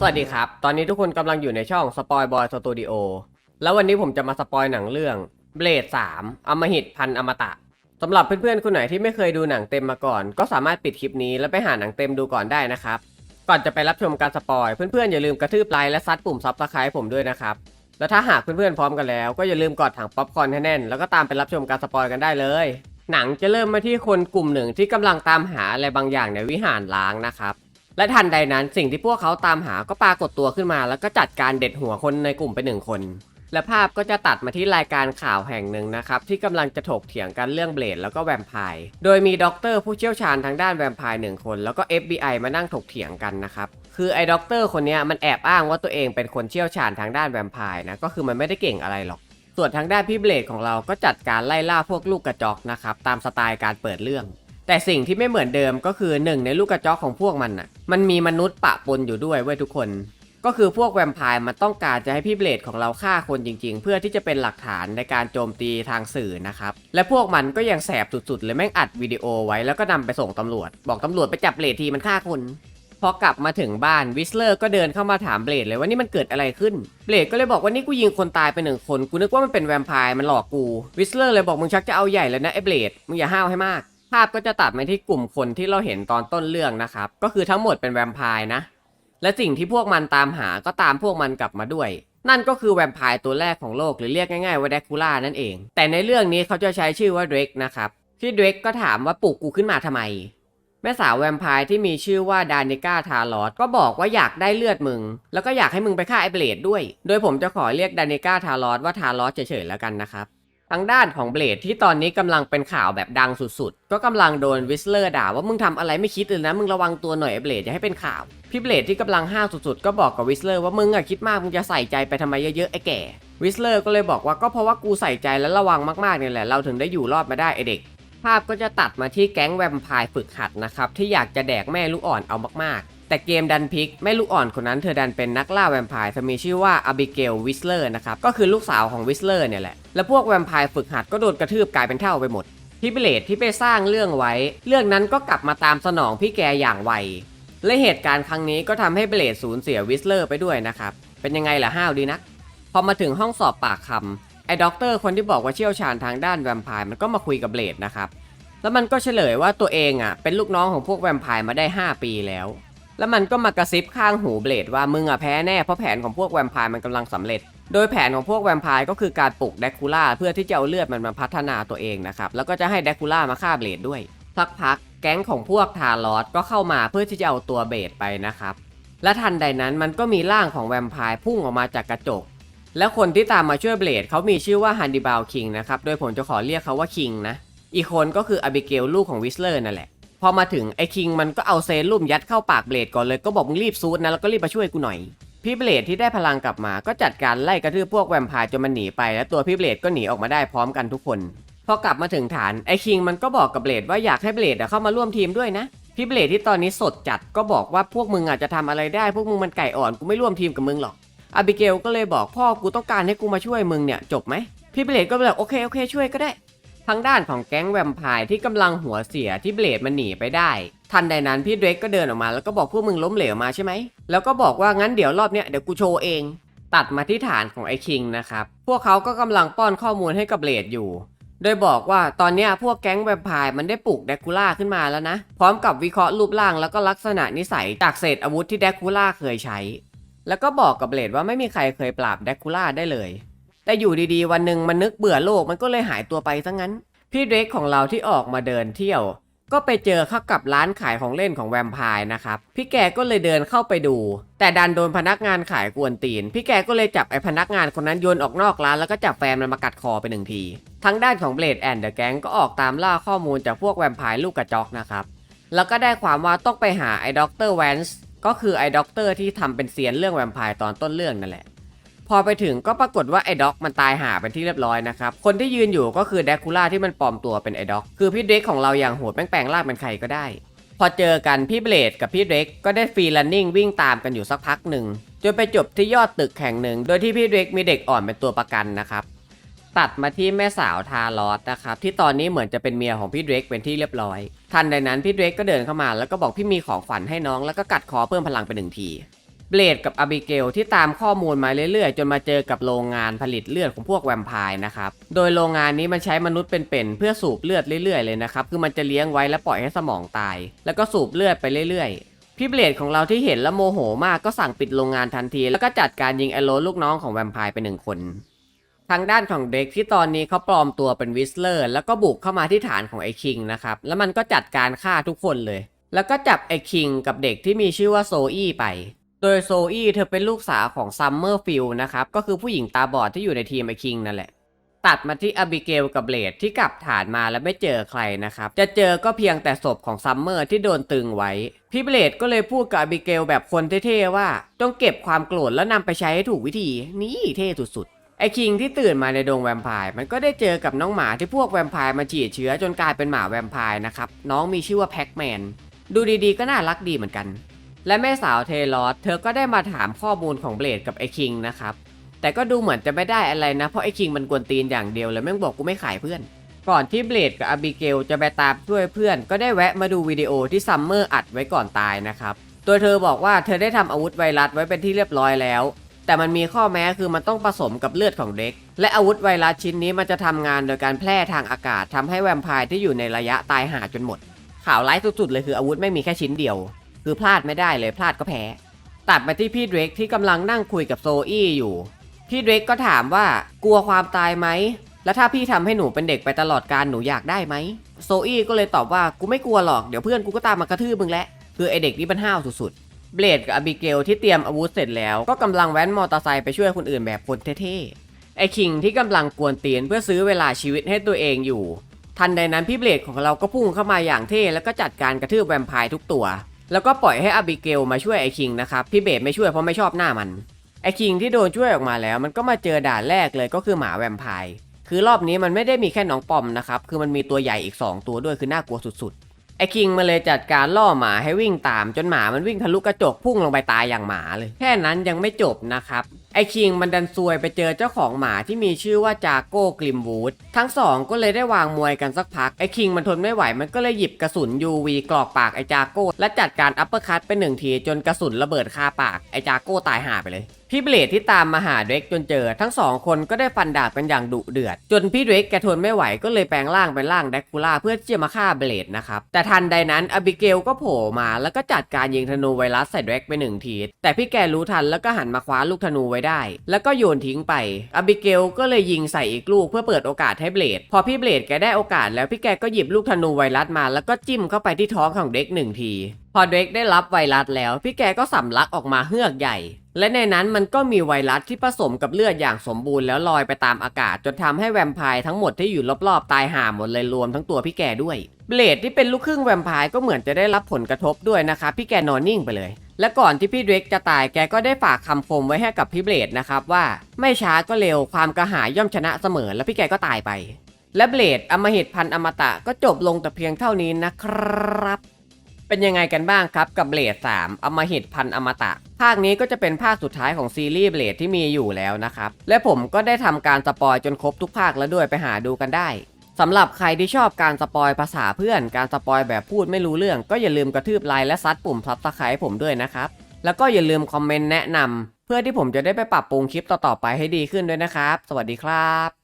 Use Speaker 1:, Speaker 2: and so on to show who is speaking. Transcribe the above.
Speaker 1: สวัสดีครับ ตอนนี้ทุกคนกำลังอยู่ในช่อง Spoil Boy Studio แล้ววันนี้ผมจะมาสปอยหนังเรื่อง Blade 3 อมหิตพันอมตะสำหรับเพื่อนๆคนไหนที่ไม่เคยดูหนังเต็มมาก่อน ก็สามารถปิดคลิปนี้แล้วไปหาหนังเต็มดูก่อนได้นะครับ ก่อนจะไปรับชมการสปอย เพื่อนๆอย่าลืมกระทืบไลค์และซัดปุ่มซับสไครต์ผมด้วยนะครับ แล้วถ้าหากเพื่อนๆพร้อมกันแล้ว ก็อย่าลืมกดถังป๊อปคอร์นให้แน่น แล้วก็ตามไปรับชมการสปอยกันได้เลย หนังจะเริ่มมาที่คนกลุ่มหนึ่งที่กำลังตามหาอะไรบางอย่างในวิหารล้างนะครับ และทันใดนั้นสิ่งที่พวกเขาตามหาก็ปรากฏตัวขึ้นมา แล้วก็จัดการเด็ดหัวคนในกลุ่มไปหนึ่งคน และภาพก็จะตัดมาที่รายการข่าวแห่งหนึ่งนะครับที่กำลังจะถกเถียงกันเรื่องเบลดแล้วก็แวมไพร์โดยมีด็อกเตอร์ผู้เชี่ยวชาญทางด้านแวมไพร์หนึ่งคน แล้วก็ FBI มานั่งถกเถียงกันนะครับคือไอ้ด็อกเตอร์คนนี้มันแอบอ้างว่าตัวเองเป็นคนเชี่ยวชาญทางด้านแวมไพร์นะก็คือมันไม่ได้เก่งอะไรหรอก ส่วนทางด้านพี่เบลดของเราก็จัดการไล่ล่าพวกลูกกระจอกนะครับตามสไตล์การเปิดเรื่อง แต่สิ่งที่ไม่เหมือนเดิมก็คือหนึ่งในลูกกระจอกของพวกมันน่ะมันมีมนุษย์ปะปนอยู่ด้วยเว้ยทุกคน ก็คือพวกแวมไพร์มันต้องการจะให้พี่เบลดของเราฆ่าคนจริง ๆ เพื่อที่จะเป็นหลักฐานในการโจมตีทางสื่อนะครับและพวกมันก็ยังแสบสุดๆเลยแม่งอัดวิดีโอไว้แล้วก็นำไปส่งตำรวจ บอกตำรวจไปจับเบลดทีมันฆ่าคน พอกลับมาถึงบ้านวิสเลอร์ก็เดินเข้ามาถามเบลดเลยว่านี่มันเกิดอะไรขึ้น เบลดก็เลยบอกว่านี่กูยิงคนตายไปหนึ่งคน กูนึกว่ามันเป็นแวมไพร์มันหลอกกู วิสเลอร์เลยบอกมึงชักจะเอาใหญ่แล้วนะไอ้เบลดมึงอย่าห้าวให้มาก ภาพก็จะตัดมาที่กลุ่มคนที่เราเห็นตอนต้นเรื่องนะครับ ก็คือทั้งหมดเป็นแวมไพร์นะ และสิ่งที่พวกมันตามหาก็ตามพวกมันกลับมาด้วย นั่นก็คือแวมไพร์ตัวแรกของโลกหรือเรียกง่ายๆว่าแดกคูล่านั่นเอง แต่ในเรื่องนี้เขาจะใช้ชื่อว่าเดรกนะครับที่เดรกก็ถามว่าปลุกกูขึ้นมาทำไม แม่สาวแวมไพร์ที่มีชื่อว่าดานิก้าทารอสก็บอกว่าอยากได้เลือดมึง แล้วก็อยากให้มึงไปฆ่าไอเบลดด้วย โดยผมจะขอเรียกดานิก้าทารอสว่าทารอสเฉยๆแล้วกันนะครับทางด้านของเบลดที่ตอนนี้กำลังเป็นข่าวแบบดังสุดๆ ก็กำลังโดนวิสเลอร์ด่าว่ามึงทำอะไรไม่คิดเลยนะ มึงระวังตัวหน่อยไอเบลดอย่าให้เป็นข่าว พี่เบลดที่กำลังห้าวสุดๆ ก็บอกกับวิสเลอร์ว่ามึงอะคิดมากมึงจะใส่ใจไปทำไมเยอะๆไอแก่วิสเลอร์ก็เลยบอกว่าก็เพราะว่ากูใส่ใจและระวังมากๆเนี่ยแหละเราถึงได้อยู่รอดมาได้ไอเด็ก ภาพก็จะตัดมาที่แก๊งแวมไพร์ฝึกหัดนะครับที่อยากจะแดกแม่ลูกอ่อนเอามากๆ แต่เกมดันพลิกแม่ลูกอ่อนคนนั้นเธอดันเป็นนักล่าแวมไพร์เธอมีชื่อว่าอบิเกลวิสเลอร์นะครับก็คือลูกสาวของวิสเลอร์เนี่ยแหละ และพวกแวมไพร์ฝึกหัดก็โดนกระทืบกลายเป็นเท่าไปหมดพี่เบลดที่ไปสร้างเรื่องไว้ เรื่องนั้นก็กลับมาตามสนองพี่แกอย่างไวและเหตุการณ์ครั้งนี้ก็ทำให้เบลดสูญเสียวิสเลอร์ไปด้วยนะครับเป็นยังไงล่ะห้าวดีนักพอมาถึงห้องสอบปากคำไอ้ ด็อกเตอร์คนที่บอกว่าเชี่ยวชาญทางด้านแวมไพร์มันก็มาคุยกับเบลดนะครับ แล้วมันก็เฉลยว่าตัวเองอะเป็นลูกน้องของพวกแวมไพร์มาได้ 5 ปีแล้ว แล้วมันก็มากระซิบข้างหูเบลดว่ามึงอะแพ้แน่เพราะแผนของพวกแวมไพร์มันกำลังสำเร็จ โดยแผนของพวกแวมไพร์ก็คือการปลุกแดกคูล่าเพื่อที่จะเอาเลือดมันมาพัฒนาตัวเองนะครับ แล้วก็จะให้แดกคูล่ามาฆ่าเบลดด้วยสักพักแก๊งของพวกทารอสก็เข้ามาเพื่อที่จะเอาตัวเบลดไปนะครับ และทันใดนั้นมันก็มีร่างของแวมไพร์พุ่งออกมาจากกระจก แล้วคนที่ตามมาช่วยเบลดเขามีชื่อว่าฮันดิบาลคิงนะครับ โดยผมจะขอเรียกเขาว่าคิงนะ อีกคนก็คืออบิเกลลูกของวิสเลอร์นั่นแหละ พอมาถึงไอ้คิงมันก็เอาเซรุ่มยัดเข้าปากเบลดก่อนเลยก็บอกมึงรีบซูดนะแล้วก็รีบมาช่วยกูหน่อย พี่เบลดที่ได้พลังกลับมาก็จัดการไล่กระทืบพวกแวมไพร์จนมันหนีไปแล้วตัวพี่เบลดก็หนีออกมาได้พร้อมกันทุกคน พอกลับมาถึงฐานไอ้คิงมันก็บอกกับเบลดว่าอยากให้เบลดเข้ามาร่วมทีมด้วยนะพี่เบลดที่ตอนนี้สดจัดก็บอกว่าพวกมึงอาจจะทำอะไรได้ พวกมึงมันไก่อ่อนกูไม่ร่วมทีมกับมึงหรอก อบิเกลก็เลยบอกพ่อกูต้องการให้กูมาช่วยมึงเนี่ยจบไหมพี่เบลดก็แบบโอเคโอเคช่วยก็ได้ ทางด้านของแก๊งแวมไพร์ที่กำลังหัวเสียที่เบลดมันหนีไปได้ ทันใดนั้นพี่เดรกก็เดินออกมาแล้วก็บอกพวกมึงล้มเหลวมาใช่ไหม แล้วก็บอกว่างั้นเดี๋ยวรอบเนี้ยเดี๋ยวกูโชว์เอง ตัดมาที่ฐานของไอ้คิงนะครับ พวกเขาก็กำลังป้อนข้อมูลให้กับเบลดอยู่ โดยบอกว่าตอนเนี้ยพวกแก๊งแวมไพร์มันได้ปลุกแดกคูล่าขึ้นมาแล้วนะ พร้อมกับวิเคราะห์รูปร่างแล้วก็ลักษณะนิสัยจากเศษอาวุธที่แดกคูล่าเคยใช้ แล้วก็บอกกับเบลดว่าไม่มีใครเคยปราบแดกคูล่าได้เลย แต่อยู่ดีๆ วันหนึ่งมันนึกเบื่อโลกมันก็เลยหายตัวไปซะงั้น พี่เดรกของเราที่ออกมาเดินเที่ยว ก็ไปเจอเข้ากับร้านขายของเล่นของแวมไพร์นะครับ พี่แกก็เลยเดินเข้าไปดู แต่ดันโดนพนักงานขายกวนตีน พี่แกก็เลยจับไอ้พนักงานคนนั้นโยนออกนอกร้านแล้วก็จับแฟนมันมากัดคอไปหนึ่งทีทั้งด้านของเบลดแอนด์เดอะแก๊งก็ออกตามล่าข้อมูลจากพวกแวมไพร์ลูกกระจอกนะครับ แล้วก็ได้ความว่าต้องไปหาไอ้ด็อกเตอร์แวนส์ ก็คือไอ้ด็อกเตอร์ที่ทำเป็นเซียนเรื่องแวมไพร์ตอนต้นเรื่องนั่นแหละ พอไปถึงก็ปรากฏว่าไอ้ด็อกมันตายหาเป็นที่เรียบร้อยนะครับ คนที่ยืนอยู่ก็คือแดกคูล่าที่มันปลอมตัวเป็นไอ้ด็อก คือพี่เดรกของเราอย่างโหดแม่งแปลงร่างเป็นใครก็ได้ พอเจอกันพี่เบลดกับพี่เดรกก็ได้ฟรีลันนิ่งวิ่งตามกันอยู่สักพักหนึ่งจนไปจบที่ยอดตึกแห่งหนึ่ง โดยที่พี่เดรกมีเด็กอ่อนเป็นตัวประกันนะครับ ตัดมาที่แม่สาวทารอสนะครับที่ตอนนี้เหมือนจะเป็นเมียของพี่เดรกเป็นที่เรียบร้อย ทันใดนั้นพี่เดรกก็เดินเข้ามาแล้วก็บอกพี่มีของฝันให้น้องแล้วก็กัดคอเพิ่มพลังไปหนึ่งทีเบลดกับอบิเกลที่ตามข้อมูลมาเรื่อยๆ จนมาเจอกับโรงงานผลิตเลือดของพวกแวมไพร์นะครับ โดยโรงงานนี้มันใช้มนุษย์เป็นๆเพื่อสูบเลือดเรื่อยๆเลยนะครับ คือมันจะเลี้ยงไว้แล้วปล่อยให้สมองตาย แล้วก็สูบเลือดไปเรื่อยๆ พี่เบลดของเราที่เห็นแล้วโมโหมากก็สั่งปิดโรงงานทันที แล้วก็จัดการยิงไอโรลูกน้องของแวมไพร์ไปหนึ่งคน ทางด้านของเด็กที่ตอนนี้เขาปลอมตัวเป็นวิสเลอร์แล้วก็บุกเข้ามาที่ฐานของไอ้คิงนะครับ แล้วมันก็จัดการฆ่าทุกคนเลย แล้วก็จับไอ้คิงกับเด็กที่มีชื่อว่าโซอี้ไป โดยโซอี้เธอเป็นลูกสาวของซัมเมอร์ฟิลนะครับ ก็คือผู้หญิงตาบอดที่อยู่ในทีมไอ้คิงนั่นแหละ ตัดมาที่อบิเกลกับเบลดที่กลับฐานมาแล้วไม่เจอใครนะครับ จะเจอก็เพียงแต่ศพของซัมเมอร์ที่โดนตึงไว้ พี่เบลดก็เลยพูดกับอบิเกลแบบคนเท่ๆว่า ต้องเก็บความโกรธแล้วนำไปใช้ให้ถูกวิธี นี่เท่สุดๆ ไอ้คิงที่ตื่นมาในดงแวมไพร์มันก็ได้เจอกับน้องหมาที่พวกแวมไพร์มาฉีดเชื้อจนกลายเป็นหมาแวมไพร์นะครับ น้องมีชื่อว่าแพ็กแมน ดูดีๆก็น่ารักดีเหมือนกัน และแม่สาวเทลอสเธอก็ได้มาถามข้อมูลของเบลดกับไอ้คิงนะครับ แต่ก็ดูเหมือนจะไม่ได้อะไรนะ เพราะไอ้คิงมันกวนตีนอย่างเดียวเลยแม่งบอกกูไม่ขายเพื่อน ก่อนที่เบลดกับอบิเกลจะไปตามช่วยเพื่อน ก็ได้แวะมาดูวิดีโอที่ซัมเมอร์อัดไว้ก่อนตายนะครับโดยเธอบอกว่าเธอได้ทำอาวุธไวรัสไว้เป็นที่เรียบร้อยแล้ว แต่มันมีข้อแม้คือมันต้องผสมกับเลือดของเด็ก และอาวุธไวรัสชิ้นนี้มันจะทำงานโดยการแพร่ทางอากาศทำให้แวมไพร์ที่อยู่ในระยะตายหาจนหมด ข่าวร้ายสุดๆเลยคืออาวุธไม่มีแค่ชิ้นเดียว คือพลาดไม่ได้เลยพลาดก็แพ้ ตัดมาที่พี่เดรกที่กำลังนั่งคุยกับโซอี้อยู่ พี่เดรกก็ถามว่ากลัวความตายไหม แล้วถ้าพี่ทำให้หนูเป็นเด็กไปตลอดการหนูอยากได้ไหมโซอี้ก็เลยตอบว่ากูไม่กลัวหรอกเดี๋ยวเพื่อนกูก็ตามมากระทืบมึงแหละคือไอเด็กนี่มันห้าวสุดๆ เบลดกับอบิเกลที่เตรียมอาวุธเสร็จแล้วก็กำลังแว้นมอเตอร์ไซค์ไปช่วยคนอื่นแบบคนเท่ๆ ไอคิงที่กำลังกวนเตียนเพื่อซื้อเวลาชีวิตให้ตัวเองอยู่ ทันใดนั้นพี่เบลดของเราก็พุ่งเข้ามาอย่างเท่แล้วก็จัดการกระทืบแวมไพร์ทุกตัว แล้วก็ปล่อยให้อบิเกลมาช่วยไอคิงนะครับพี่เบลดไม่ช่วยเพราะไม่ชอบหน้ามันไอคิงที่โดนช่วยออกมาแล้ว มันก็มาเจอด่านแรกเลยก็คือหมาแวมไพร์คือรอบนี้มันไม่ได้มีแค่น้องปอมนะครับคือมันมีตัวใหญ่อีก 2 ตัวด้วยคือน่ากลัวสุดๆ ไอคิงมาเลยจัดการล่อหมาให้วิ่งตามจนหมามันวิ่งทะลุกระจกพุ่งลงไปตายอย่างหมาเลย แค่นั้นยังไม่จบนะครับ ไอคิงมันดันซวยไปเจอเจ้าของหมาที่มีชื่อว่าจาโก้กลิมวูดทั้งสองก็เลยได้วางมวยกันสักพัก ไอคิงมันทนไม่ไหวมันก็เลยหยิบกระสุน UV กรอกปากไอจาโก้และจัดการอัปเปอร์คัตไปหนึ่งทีจนกระสุนระเบิดคาปากไอจาโก้ตายห่าไปเลย พี่เบลดที่ตามมาหาเดรกจนเจอ ทั้งสองคนก็ได้ฟันดาบกันอย่างดุเดือด จนพี่เดรกแกทนไม่ไหวก็เลยแปลงร่างเป็นร่างแดกคูล่าเพื่อที่จะมาฆ่าเบลดนะครับ แต่ทันใดนั้นอบิเกลก็โผล่มาแล้วก็จัดการยิงธนูไวรัสใส่เดรกไปหนึ่งที แต่พี่แกรู้ทันแล้วก็หันมาคว้าลูกธนูไว้ได้ แล้วก็โยนทิ้งไปอบิเกลก็เลยยิงใส่อีกลูกเพื่อเปิดโอกาสให้เบลด พอพี่เบลดแกได้โอกาสแล้วพี่แกก็หยิบลูกธนูไวรัสมา แล้วก็จิ้มเข้าไปที่ท้องของเด็กหนึ่งที พอเด็กได้รับไวรัสแล้ว พี่แกก็สำลักออกมาเฮือกใหญ่ และในนั้นมันก็มีไวรัสที่ผสมกับเลือดอย่างสมบูรณ์แล้วลอยไปตามอากาศ จนทำให้แวมไพร์ทั้งหมดที่อยู่รอบๆ ตายห่าหมดเลยรวมทั้งตัวพี่แกด้วย เบลดที่เป็นลูกครึ่งแวมไพร์ก็เหมือนจะได้รับผลกระทบด้วยนะคะ พี่แกนอนนิ่งไปเลย และก่อนที่พี่เดรกจะตายแกก็ได้ฝากคำคมไว้ให้กับพี่เบลดนะครับว่าไม่ช้าก็เร็วความกระหายย่อมชนะเสมอ แล้วพี่แกก็ตายไป และเบลดอมหิตพันอมตะก็จบลงแต่เพียงเท่านี้นะครับ เป็นยังไงกันบ้างครับกับเบลด3อมหิตพันอมตะ ภาคนี้ก็จะเป็นภาคสุดท้ายของซีรีส์เบลดที่มีอยู่แล้วนะครับ และผมก็ได้ทำการสปอยจนครบทุกภาคแล้วด้วยไปหาดูกันได้สำหรับใครที่ชอบการสปอยภาษาเพื่อน การสปอยแบบพูดไม่รู้เรื่อง ก็อย่าลืมกระทืบไลค์และซัดปุ่มซับสไครต์ผมด้วยนะครับ แล้วก็อย่าลืมคอมเมนต์แนะนำเพื่อที่ผมจะได้ไปปรับปรุงคลิปต่อๆไปให้ดีขึ้นด้วยนะครับ สวัสดีครับ